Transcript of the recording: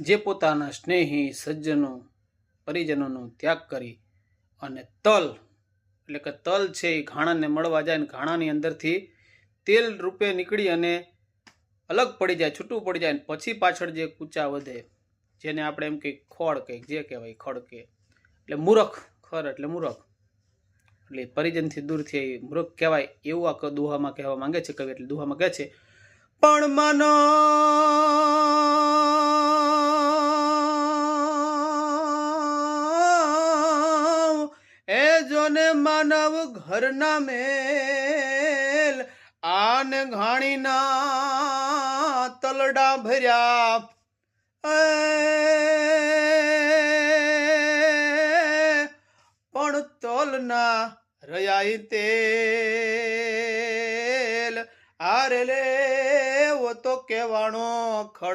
જે પોતાના સ્નેહી, સજ્જનો, પરિજનોનો ત્યાગ કરી અને તલ, એટલે કે તલ છે એ ઘાણાને મળવા જાય ને ઘાણાની અંદરથી તેલ રૂપે નીકળી અને અલગ પડી જાય, છૂટું પડી જાય પછી પાછળ જે કૂચા વધે, જેને આપણે એમ કંઈક ખોળ કંઈક જે કહેવાય ખડ કે એટલે મૂરખ, ખર એટલે મૂરખ. એટલે પરિજનથી દૂરથી મૂર્ખ કહેવાય, એવું આ ક- દુહામાં કહેવા માંગે છે કવિ, એટલે દુહામાં કહે છે, પણ મનો જોને માનવ ઘરના મેલ. આન ઘાણીના તલડા ભર્યા. પણ તોલના રયાઈ તેલ. આરે લે તો કેવાણો ખડ